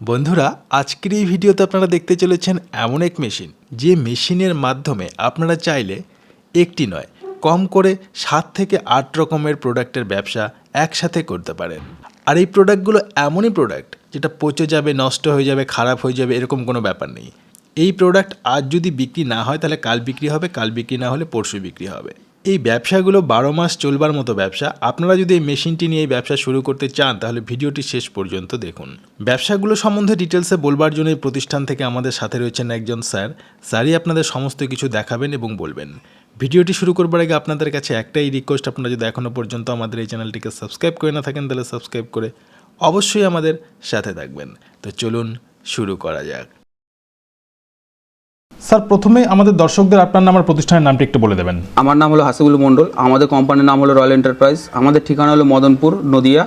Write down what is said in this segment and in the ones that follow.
বন্ধুরা, আজকের এই ভিডিওতে আপনারা দেখতে চলেছেন এমন এক মেশিন, যে মেশিনের মাধ্যমে আপনারা চাইলে একটি নয়, কম করে সাত থেকে আট রকমের প্রোডাক্টের ব্যবসা একসাথে করতে পারেন। আর এই প্রোডাক্টগুলো এমনই প্রোডাক্ট, যেটা পচে যাবে, নষ্ট হয়ে যাবে, খারাপ হয়ে যাবে, এরকম কোনো ব্যাপার নেই। এই প্রোডাক্ট আজ যদি বিক্রি না হয়, তাহলে কাল বিক্রি হবে, কাল বিক্রি না হলে পরশু বিক্রি হবে। এই ব্যবসাগুলো বারো মাস চলবার মতো ব্যবসা, আপনারা যদি এই মেশিনটি নিয়ে ব্যবসা শুরু করতে চান, তাহলে ভিডিওটি শেষ পর্যন্ত দেখুন। ব্যবসাগুলো সম্বন্ধে ডিটেলসে বলবার জন্য এই প্রতিষ্ঠান থেকে আমাদের সাথে রয়েছেন একজন স্যার। স্যারই আপনাদের সমস্ত কিছু দেখাবেন এবং বলবেন। ভিডিওটি শুরু করবার আগে আপনাদের কাছে একটাই রিকোয়েস্ট আপনারা যদি এখনও পর্যন্ত আমাদের এই চ্যানেলটিকে সাবস্ক্রাইব করে না থাকেন, তাহলে সাবস্ক্রাইব করে অবশ্যই আমাদের সাথে থাকবেন। তো চলুন শুরু করা যাক। স্যার প্রথমে আমাদের দর্শকদের আপনার নাম আর প্রতিষ্ঠানের নামটি একটু বলে দেবেন। আমার নাম হলো হাসিবুল মণ্ডল, আমাদের কোম্পানির নাম হলো রয়্যাল এন্টারপ্রাইজ আমাদের ঠিকানা হলো মদনপুর, নদিয়া।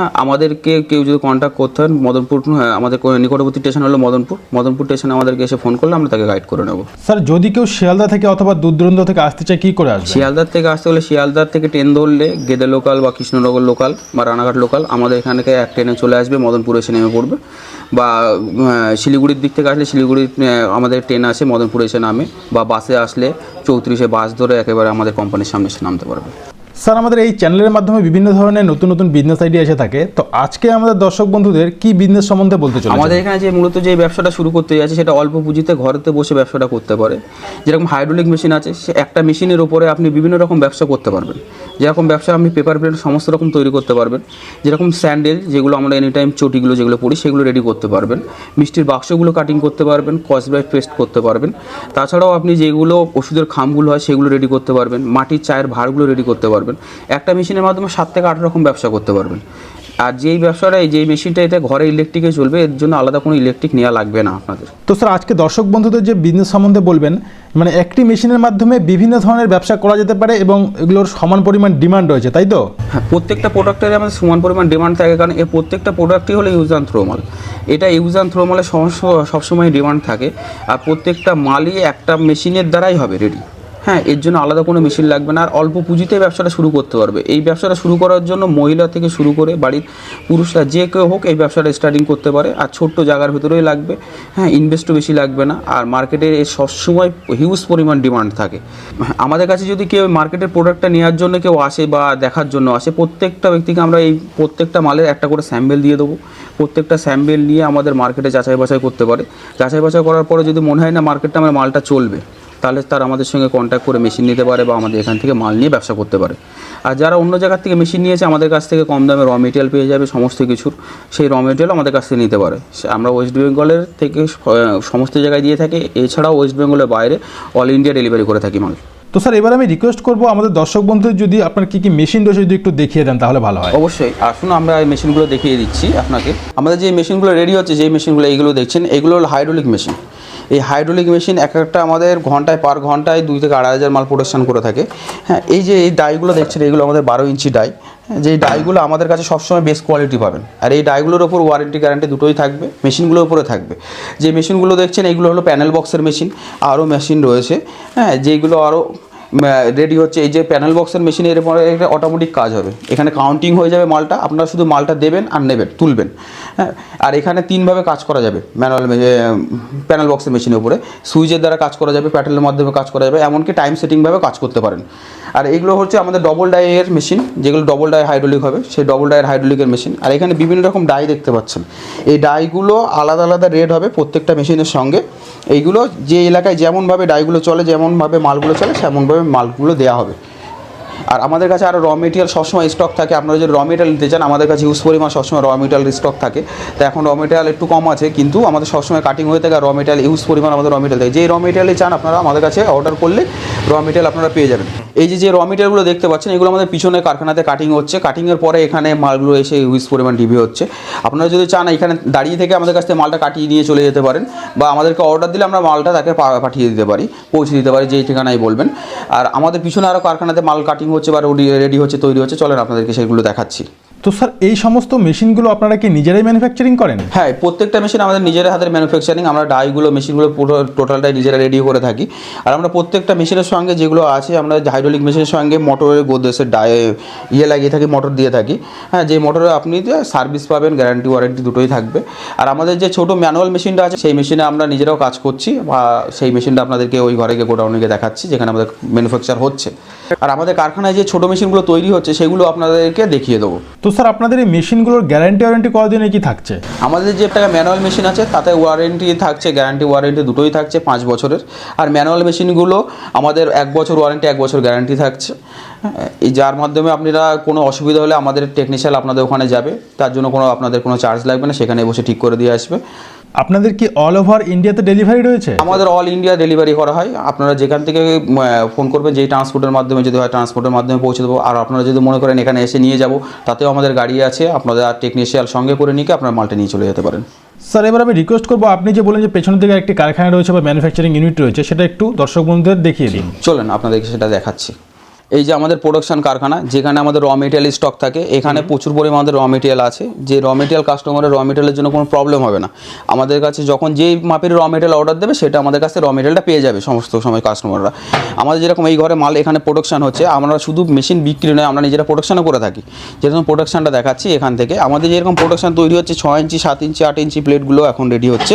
হ্যাঁ আমাদেরকে কেউ যদি কন্ট্যাক্ট করতে হয় মদনপুর হ্যাঁ, আমাদের নিকটবর্তী স্টেশন হলো মদনপুর। মদনপুর স্টেশনে আমাদেরকে এসে ফোন করলে আমরা তাকে গাইড করে নেব। স্যার যদি কেউ শিয়ালদা থেকে অথবা দূর দূরান্ত থেকে আসতে চায় কি করে আসবে? শিয়ালদার থেকে আসতে হলে শিয়ালদার থেকে ট্রেন ধরলে গেদে লোকাল বা কৃষ্ণনগর লোকাল বা রানাঘাট লোকাল আমাদের এখান থেকে এক ট্রেনে চলে আসবে মদনপুর এসে নেমে পড়বে। বা শিলিগুড়ির দিক থেকে আসলে শিলিগুড়ির আহ, আমাদের ট্রেন আছে মদনপুর এসে নামে। বা বাসে আসলে চৌত্রিশে বাস ধরে একেবারে আমাদের কোম্পানির সামনে এসে নামতে পারবে। স্যার, আমাদের এই চ্যানেলের মাধ্যমে বিভিন্ন ধরনের নতুন নতুন বিজনেস আইডিয়া এসে থাকে। তো আজকে আমাদের দর্শক বন্ধুদের কি বিজনেস সম্বন্ধে বলতে চলে আমাদের এখানে যে মূলত যে ব্যবসাটা শুরু করতে যাচ্ছে, সেটা অল্প পুঁজিতে ঘরেতে বসে ব্যবসাটা করতে পারে। যেরকম হাইড্রোলিক মেশিন আছে, সে একটা মেশিনের উপরে আপনি বিভিন্ন রকম ব্যবসা করতে পারবেন। যেরকম ব্যবসা আপনি পেপার প্লেট সমস্ত রকম তৈরি করতে পারবেন। যেরকম স্যান্ডেল যেগুলো আমরা এনি টাইম চটিগুলো যেগুলো পড়ি সেগুলো রেডি করতে পারবেন। মিষ্টির বাক্সগুলো কাটিং করতে পারবেন কসব্রাইট পেস্ট করতে পারবেন। তাছাড়াও আপনি যেগুলো ওষুধের খামগুলো হয়, সেগুলো রেডি করতে পারবেন। মাটির চায়ের ভাঁড়গুলো রেডি করতে পারবেন। একটা মেশিনের মাধ্যমে সাত থেকে আট রকম ব্যবসা করতে পারবেন। আর যেই ব্যবসাটা এই যেই মেশিনটা এতে ঘরে ইলেকট্রিকে চলবে এর জন্য আলাদা কোনো ইলেকট্রিক নেওয়া লাগবে না আপনাদের। তো স্যার আজকে দর্শক বন্ধুদের যে বিজনেস সম্বন্ধে বলবেন মানে একটি মেশিনের মাধ্যমে বিভিন্ন ধরনের ব্যবসা করা যেতে পারে এবং এগুলোর সমান পরিমাণ ডিমান্ড রয়েছে তাই তো? হ্যাঁ প্রত্যেকটা প্রোডাক্টের আমাদের সমান পরিমাণ ডিমান্ড থাকে কারণ এর প্রত্যেকটা প্রোডাক্টই হলো ইউজ অ্যান্ড থ্রো মাল এটা ইউজ অ্যান্ড থ্রো মালের সমস্ত সবসময় ডিমান্ড থাকে আর প্রত্যেকটা মালই একটা মেশিনের দ্বারাই হবে রেডি হ্যাঁ এর জন্য আলাদা কোনো মেশিন লাগবে না। আর অল্প পুঁজিতে ব্যবসাটা শুরু করতে পারবে। এই ব্যবসাটা শুরু করার জন্য মহিলা থেকে শুরু করে বাড়ির পুরুষরা যে কেউ হোক এই ব্যবসাটা স্টার্টিং করতে পারে। আর ছোট্ট জায়গার ভেতরেই লাগবে। হ্যাঁ ইনভেস্টও বেশি লাগবে না। আর মার্কেটে এর সবসময় হিউজ পরিমাণ ডিমান্ড থাকে। আমাদের কাছে যদি কেউ মার্কেটের প্রোডাক্টটা নেওয়ার জন্য কেউ আসে বা দেখার জন্য আসে, প্রত্যেকটা ব্যক্তিকে আমরা এই প্রত্যেকটা মালের একটা করে স্যাম্পেল দিয়ে দেবো। প্রত্যেকটা স্যাম্পেল নিয়ে আমাদের মার্কেটে যাচাই বাছাই করতে পারে। যাচাই বাছাই করার পরে যদি মনে হয় না মার্কেটটা আমার মালটা চলবে তাহলে তারা আমাদের সঙ্গে কন্ট্যাক্ট করে মেশিন নিতে পারে বা আমাদের এখান থেকে মাল নিয়ে ব্যবসা করতে পারে। আর যারা অন্য জায়গার থেকে মেশিন নিয়েছে আমাদের কাছ থেকে কম দামে র মেটেরিয়াল পেয়ে যাবে সমস্ত কিছুর সেই র মেটেরিয়াল আমাদের কাছ থেকে নিতে পারে। সে- আমরা ওয়েস্ট বেঙ্গলের থেকে সমস্ত জায়গায় দিয়ে থাকি। এছাড়াও ওয়েস্ট বেঙ্গলের বাইরে অল ইন্ডিয়া ডেলিভারি করে থাকি মাল। তো স্যার এবার আমি রিকোয়েস্ট করব আমাদের দর্শক বন্ধুদের যদি আপনার কি কি মেশিন রয়েছে যদি একটু দেখিয়ে দেন তাহলে ভালো হয়। অবশ্যই। আসুন আমরা এই মেশিনগুলো দেখিয়ে দিচ্ছি আপনাকে। আমাদের যে মেশিনগুলো রেডি হচ্ছে যেই মেশিনগুলো এইগুলো দেখছেন এগুলো হলো হাইড্রোলিক মেশিন এই হাইড্রোলিক মেশিন এক একটা আমাদের ঘন্টায় পার ঘন্টায় দুই থেকে আড়াই হাজার মাল প্রোডাকশান করে থাকে। হ্যাঁ এই যে এই ডাইগুলো দেখছেন এইগুলো আমাদের বারো ইঞ্চি ডাই যে যেই ডাইগুলো আমাদের কাছে সবসময় বেস্ট কোয়ালিটি পাবেন। আর এই ডাইগুলোর ওপর ওয়ারেন্টি গ্যারান্টি দুটোই থাকবে মেশিনগুলোর উপরে থাকবে। যে মেশিনগুলো দেখছেন এইগুলো হলো প্যানেল বক্সের মেশিন আরও মেশিন রয়েছে। হ্যাঁ যেইগুলো আরও রেডি হচ্ছে। এই যে প্যানেল বক্সের মেশিনে এর পরে একটা অটোমেটিক কাজ হবে। এখানে কাউন্টিং হয়ে যাবে মালটা। আপনারা শুধু মালটা দেবেন আর নেবেন, তুলবেন। হ্যাঁ? আর এখানে তিনভাবে কাজ করা যাবে ম্যানুয়াল প্যানেল বক্সের মেশিনের উপরে। সুইচের দ্বারা কাজ করা যাবে প্যাটেলের মাধ্যমে কাজ করা যাবে, এমনকি টাইম সেটিংভাবে কাজ করতে পারেন। আর এগুলো হচ্ছে আমাদের ডবল ডাইয়ের মেশিন যেগুলো ডবল ডাই হাইড্রোলিক হবে, সেই ডবল ডাইয়ের হাইড্রোলিকের মেশিন আর এখানে বিভিন্ন রকম ডাই দেখতে পাচ্ছেন। এই ডাইগুলো আলাদা আলাদা রেট হবে প্রত্যেকটা মেশিনের সঙ্গে। এইগুলো যে এলাকায় যেমনভাবে ডাইগুলো চলে, যেমনভাবে মালগুলো চলে, সেমনভাবে মালগুলো দেওয়া হবে। আর আমাদের কাছে আরও র মেটেরিয়াল সবসময় স্টক থাকে। আপনারা যদি র মেটেরিয়াল নিতে চান, আমাদের কাছে ইউজ পরিমাণ সবসময় র মেটেরিয়াল স্টক থাকে। তো এখন র মেটেরিয়াল একটু কম আছে, কিন্তু আমাদের সবসময় কাটিং হয়ে থাকে আর র মেটেরিয়াল ইউজ পরিমাণ আমাদের র মেটেরিয়াল থাকে যেই র মেটেরিয়ালই চান আপনারা আমাদের কাছে অর্ডার করলে র মেটেরিয়াল আপনারা পেয়ে যাবেন। এই যে যে র মেটেরিয়ালগুলো দেখতে পাচ্ছেন, এগুলো আমাদের পিছনে কারখানাতে কাটিং হচ্ছে। কাটিংয়ের পরে এখানে মালগুলো এসে ইউজ পরিমাণ ডিবি হচ্ছে। আপনারা যদি চান, এখানে দাঁড়িয়ে থেকে আমাদের কাছ থেকে মালটা কাটিয়ে নিয়ে চলে যেতে পারেন বা আমাদেরকে অর্ডার দিলে আমরা মালটা তাকে পাঠিয়ে দিতে পারি, পৌঁছে দিতে পারি, যেই ঠিকানায় বলবেন। আর আমাদের পিছনে আরও কারখানাতে মাল কাটিং হচ্ছে বা রেডি হচ্ছে তৈরি হচ্ছে চলেন আপনাদেরকে সেগুলো দেখাচ্ছি। তো স্যার এই সমস্ত মেশিনগুলো আপনারা কি নিজেরাই ম্যানুফ্যাকচারিং করেন? হ্যাঁ প্রত্যেকটা মেশিন আমাদের নিজের হাতের ম্যানুফ্যাকচারিং আমরা ডাইগুলো মেশিনগুলো পুরো টোটালটাই নিজেরা রেডি করে থাকি। আর আমরা প্রত্যেকটা মেশিনের সঙ্গে যেগুলো আছে আমরা হাইড্রোলিক মেশিনের সঙ্গে মোটরের গোদরেজের ডাই ইয়ে লাগিয়ে থাকি মোটর দিয়ে থাকি। হ্যাঁ যে মোটরে আপনি সার্ভিস পাবেন গ্যারান্টি ওয়ারেন্টি দুটোই থাকবে। আর আমাদের যে ছোটো ম্যানুয়াল মেশিনটা আছে সেই মেশিনে আমরা নিজেরাও কাজ করছি বা সেই মেশিনটা আপনাদেরকে ওই ঘরে গিয়ে গোডাউনে গিয়ে দেখাচ্ছি যেখানে আমাদের ম্যানুফ্যাকচার হচ্ছে। আর আমাদের কারখানায় যে ছোটো মেশিনগুলো তৈরি হচ্ছে সেগুলো আপনাদেরকে দেখিয়ে দেবো। তো স্যার, আপনাদের এই মেশিনগুলোর গ্যারান্টি ওয়ারেন্টি কতদিনে কি থাকছে? আমাদের যে একটা ম্যানুয়াল মেশিন আছে, তাতে ওয়ারেন্টি থাকছে, গ্যারান্টি ওয়ারেন্টি দুটোই থাকছে পাঁচ বছরের। আর ম্যানুয়াল মেশিনগুলো আমাদের এক বছর ওয়ারেন্টি, এক বছর গ্যারান্টি থাকছে। যার মাধ্যমে আপনারা কোনো অসুবিধা হলে আমাদের টেকনিশিয়াল আপনাদের ওখানে যাবে। তার জন্য কোনো, আপনাদের কোনো চার্জ লাগবে না, সেখানে বসে ঠিক করে দিয়ে আসবে। আপনাদের কি অল ওভার ইন্ডিয়াতে ডেলিভারি রয়েছে? আমাদের অল ইন্ডিয়া ডেলিভারি করা হয়। আপনারা যেখান থেকে ফোন করবেন যেই ট্রান্সপোর্টের মাধ্যমে যদি হয় ট্রান্সপোর্টের মাধ্যমে পৌঁছে দেবো। আর আপনারা যদি মনে করেন এখানে এসে নিয়ে যাব তাতেও আমাদের গাড়ি আছে। আপনাদের আর টেকনিশিয়াল সঙ্গে করে নিয়ে আপনার মালটা নিয়ে চলে যেতে পারেন। স্যার এবার আমি রিকোয়েস্ট করব আপনি যে বলেন যে পেছনের দিকে একটি কারখানা রয়েছে বা ম্যানুফ্যাকচারিং ইউনিট রয়েছে সেটা একটু দর্শক বন্ধুদের দেখিয়ে দিন। চলেন আপনাদেরকে সেটা দেখাচ্ছি। এই যে আমাদের প্রোডাকশন কারখানা যেখানে আমাদের র মেটেরিয়াল স্টক থাকে এখানে প্রচুর পরিমাণে আমাদের র মেটেরিয়াল আছে। যে র মেটেরিয়াল কাস্টমারের র মেটেরিয়ালের জন্য কোনো প্রবলেম হবে না। আমাদের কাছে যখন যেই মাপের র মেটেরিয়াল অর্ডার দেবে সেটা আমাদের কাছে র মেটেরিয়ালটা পেয়ে যাবে সমস্ত সময় কাস্টমাররা আমাদের যেরকম এই ঘরে মাল এখানে প্রোডাকশন হচ্ছে আমরা শুধু মেশিন বিক্রি নয় আমরা নিজেরা প্রোডাকশনও করে থাকি। যেরকম প্রোডাকশনটা দেখাচ্ছি এখান থেকে আমাদের যেরকম প্রোডাকশন তৈরি হচ্ছে ছয় ইঞ্চি সাত ইঞ্চি আট ইঞ্চি প্লেটগুলো এখন রেডি হচ্ছে।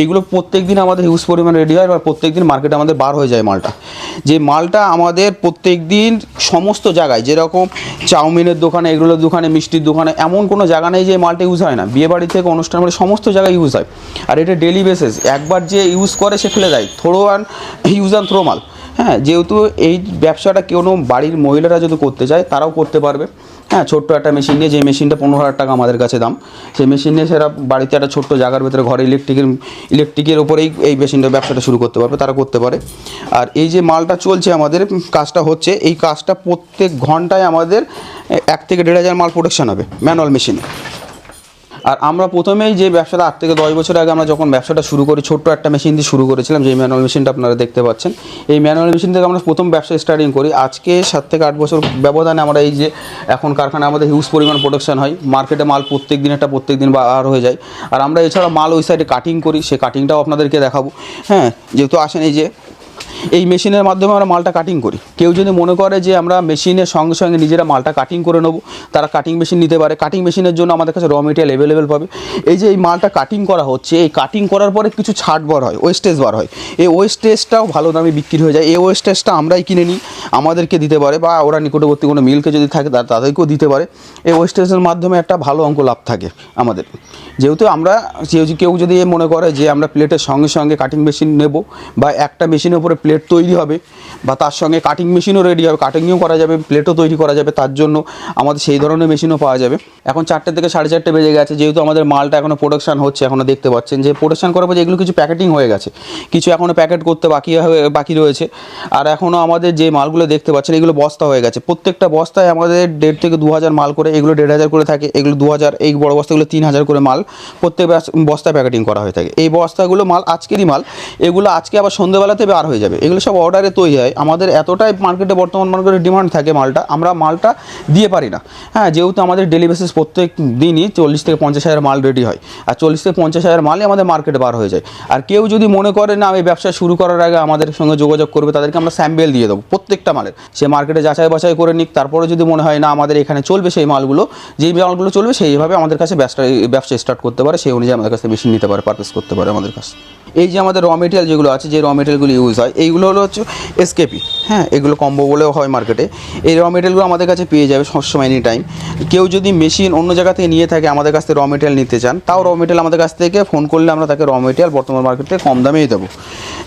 এইগুলো প্রত্যেক দিন আমাদের হিউজ পরিমাণ রেডি হয় আর প্রত্যেক দিন মার্কেটে আমাদের বার হয়ে যায় মালটা। যে মালটা আমাদের প্রত্যেক দিন সমস্ত জায়গায়, যেরকম চাউমিনের দোকানে এগুলোর দোকানে, মিষ্টির দোকানে, এমন কোনো জায়গা নেই যে মালটা ইউজ হয় না। বিয়েবাড়ি থেকে অনুষ্ঠান বাড়ি সমস্ত জায়গায় ইউজ হয়। আর এটা ডেলি বেসিস একবার যে ইউজ করে সে ফেলে দেয়। Throw and use and throw মাল। হ্যাঁ যেহেতু এই ব্যবসাটা কোনো বাড়ির মহিলারা যদি করতে চায়, তারাও করতে পারবে। হ্যাঁ ছোট্ট একটা মেশিন নিয়ে, যে মেশিনটা পনেরো হাজার টাকা আমাদের কাছে দাম, সেই মেশিন নিয়ে সেটা বাড়িতে একটা ছোট্ট জায়গার ভেতরে ঘরে ইলেকট্রিকের ইলেকট্রিকের ওপরেই এই মেশিনটা ব্যবসাটা শুরু করতে পারবে, তারা করতে পারে। আর এই যে মালটা চলছে আমাদের, কাজটা হচ্ছে, এই কাজটা প্রত্যেক ঘন্টায় আমাদের এক থেকে দেড় হাজার মাল প্রোডাকশান হবে ম্যানুয়াল মেশিনে আর আমরা প্রথমেই যে ব্যবসাটা আট থেকে দশ বছর আগে আমরা যখন ব্যবসাটা শুরু করি, ছোট্ট একটা মেশিন দিয়ে শুরু করেছিলাম যে ম্যানুয়াল মেশিনটা আপনারা দেখতে পাচ্ছেন। এই ম্যানুয়াল মেশিন থেকে আমরা প্রথম ব্যবসা স্টার্টিং করি। আজকে সাত থেকে আট বছর ব্যবধানে আমরা এই যে এখন কারখানা আমাদের হিউজ পরিমাণ প্রোডাকশন হয়। মার্কেটে মাল প্রত্যেক দিন একটা প্রত্যেক দিন বার হয়ে যায়। আর আমরা এছাড়া মাল ওই সাইডে কাটিং করি। সেই কাটিংটাও আপনাদেরকে দেখাবো। হ্যাঁ যেহেতু আসেন এই যে এই মেশিনের মাধ্যমে আমরা মালটা কাটিং করি। কেউ যদি মনে করে যে আমরা মেশিনের সঙ্গে সঙ্গে নিজেরা মালটা কাটিং করে নেব, তারা কাটিং মেশিন নিতে পারে। কাটিং মেশিনের জন্য আমাদের কাছে র মেটেরিয়াল অ্যাভেলেবেল পাবে। এই যে এই মালটা কাটিং করা হচ্ছে, এই কাটিং করার পরে কিছু ছাট বার হয় ওয়েস্টেজ বার হয়। এই ওয়েস্টেজটাও ভালো দামে বিক্রি হয়ে যায়। এই ওয়েস্টেজটা আমরাই কিনে নিই, আমাদেরকে দিতে পারে বা ওরা নিকটবর্তী কোনো মিলকে যদি থাকে তাদেরকেও দিতে পারে। এই ওয়েস্টেজের মাধ্যমে একটা ভালো অঙ্ক লাভ থাকে আমাদের। যেহেতু আমরা, কেউ যদি মনে করে যে আমরা প্লেটের সঙ্গে সঙ্গে কাটিং মেশিন নেব বা একটা মেশিনের উপরে প্লেট তৈরি হবে বা তার সঙ্গে কাটিং মেশিনও রেডি হবে। কাটিংও করা যাবে প্লেটও তৈরি করা যাবে, তার জন্য আমাদের সেই ধরনের মেশিনও পাওয়া যাবে। এখন চারটে থেকে সাড়ে চারটে বেজে গেছে, যেহেতু আমাদের মালটা এখনও প্রোডাকশান হচ্ছে এখনও দেখতে পাচ্ছেন যে প্রোডাকশান করার পর এগুলো কিছু প্যাকেটিং হয়ে গেছে, কিছু এখনও প্যাকেট করতে বাকি বাকি রয়েছে। আর এখনও আমাদের যে মালগুলো দেখতে পাচ্ছেন, এগুলো বস্তা হয়ে গেছে। প্রত্যেকটা বস্তায় আমাদের দেড় থেকে দু হাজার মাল করে এগুলো দেড় হাজার করে থাকে। এগুলো দু হাজার, এই বড় বস্তাগুলো তিন হাজার করে মাল প্রত্যেক বস্তায় প্যাকেটিং করা হয়ে থাকে। এই বস্তাগুলো মাল, আজকেরই মাল, এগুলো আজকে আবার সন্ধ্যেবেলাতে বার হয়ে যাবে। এগুলো সব অর্ডারে তৈরি হয়। আমাদের এতটাই মার্কেটে বর্তমান মার্কেটে ডিমান্ড থাকে মালটা, আমরা মালটা দিয়ে পারি না। হ্যাঁ যেহেতু আমাদের ডেলি বেসিস প্রত্যেক দিনই চল্লিশ থেকে পঞ্চাশ হাজার মাল রেডি হয়। আর চল্লিশ থেকে পঞ্চাশ হাজার মালই আমাদের মার্কেটে বার হয়ে যায়। আর কেউ যদি মনে করে, না, আমি ব্যবসা শুরু করার আগে আমাদের সঙ্গে যোগাযোগ করবে, তাদেরকে আমরা স্যাম্পেল দিয়ে দেবো। প্রত্যেকটা মালের। সে মার্কেটে যাচাই বাছাই করে নিক। তারপরে যদি মনে হয়, না, আমাদের এখানে চলবে সেই মালগুলো, যেই মালগুলো চলবে, সেইভাবে আমাদের কাছে ব্যবসা ব্যবসা স্টার্ট করতে পারে। সেই অনুযায়ী আমাদের কাছে মেশিন নিতে পারে পারচেস করতে পারে আমাদের কাছে। এই যে আমাদের র মেটেরিয়াল যেগুলো আছে, যে র মেটেরিয়ালগুলো ইউজ হয় এইগুলো হলো হচ্ছে এসকেপি হ্যাঁ এগুলো কম্বো বলেও হয় মার্কেটে এই র মেটেরিয়ালগুলো আমাদের কাছে পেয়ে যাবে সবসময় এনি টাইম কেউ যদি মেশিন অন্য জায়গা থেকে নিয়ে থাকে, আমাদের কাছ থেকে র মেটেরিয়াল নিতে চান, তাও র মেটেরিয়াল আমাদের কাছ থেকে ফোন করলে আমরা তাকে র মেটেরিয়াল বর্তমান মার্কেটে কম দামেই দেবো।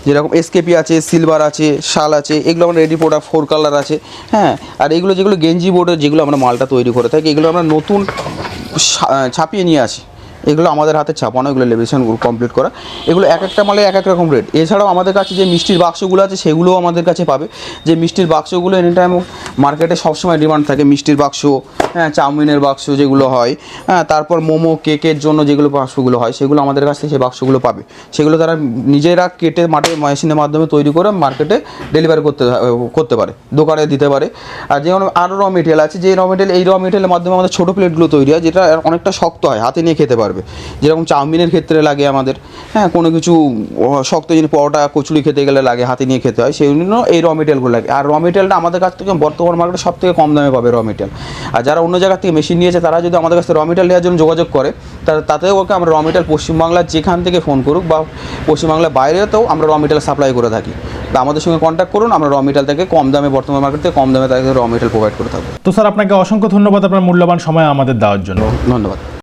যেরকম এসকেপি আছে সিলভার আছে, শাল আছে, এগুলো আমরা রেডি প্রোডাক্ট ফোর কালার আছে হ্যাঁ আর এগুলো যেগুলো গেঞ্জি বোর্ডের যেগুলো আমরা মালটা তৈরি করে থাকি, এগুলো আমরা নতুন ছাপিয়ে নিয়ে আসি। এগুলো আমাদের হাতে ছাপানো, এগুলো লেমিনেশন কমপ্লিট করা। এগুলো এক একটা মালে এক এক রকম রেট এছাড়াও আমাদের কাছে যে মিষ্টির বাক্সগুলো আছে, সেগুলোও আমাদের কাছে পাবে। যে মিষ্টির বাক্সগুলো এনি টাইম মার্কেটে সবসময় ডিমান্ড থাকে, মিষ্টির বাক্স হ্যাঁ চাউমিনের বাক্স যেগুলো হয় হ্যাঁ তারপর মোমো, কেকের জন্য যেগুলো বাক্সগুলো হয়, সেগুলো আমাদের কাছ থেকে সেই বাক্সগুলো পাবে। সেগুলো তারা নিজেরা কেটে মাঠে, মেশিনের মাধ্যমে তৈরি করে মার্কেটে ডেলিভারি করতে করতে পারে, দোকানে দিতে পারে। আর যেমন আরও র মেটেরিয়াল আছে, যে র মেটেরিয়াল এই র মেটেরিয়ালের মাধ্যমে আমাদের ছোটো প্লেটগুলো তৈরি হয়, যেটা অনেকটা শক্ত হয়, হাতে নিয়ে খেতে পারবে। যেরকম চাউমিনের ক্ষেত্রে লাগে আমাদের হ্যাঁ কোনো কিছু শক্ত জিনিস পরোটা কচুরি খেতে গেলে লাগে হাতে নিয়ে খেতে হয় সেই জন্য এই র মেটেরিয়ালগুলো লাগে। আর র মেটেরিয়ালটা আমাদের কাছ থেকে বর্তমান মার্কেটে সব থেকে কম দামে পাবে র মেটেরিয়াল আর যারা অন্য জায়গা থেকে মেশিন নিয়েছে তারা যদি আমাদের কাছ র মেটেরিয়াল নেওয়ার জন্য যোগাযোগ করে তাতেও ওকে আমরা র মেটেরিয়াল পশ্চিমবাংলার যেখান থেকে ফোন করুক বা পশ্চিমবাংলার বাইরেতেও আমরা র মেটেরিয়াল সাপ্লাই করে থাকি। তা আমাদের সঙ্গে কন্ট্যাক্ট করুন আমরা র মেটেরিয়াল থেকে কম দামে বর্তমান মার্কেট থেকে কম দামে তাদেরকে র মেটেরিয়াল প্রোভাইড করে থাকব। তো স্যার আপনাকে অসংখ্য ধন্যবাদ আপনার মূল্যবান সময় আমাদের দেওয়ার জন্য। ধন্যবাদ।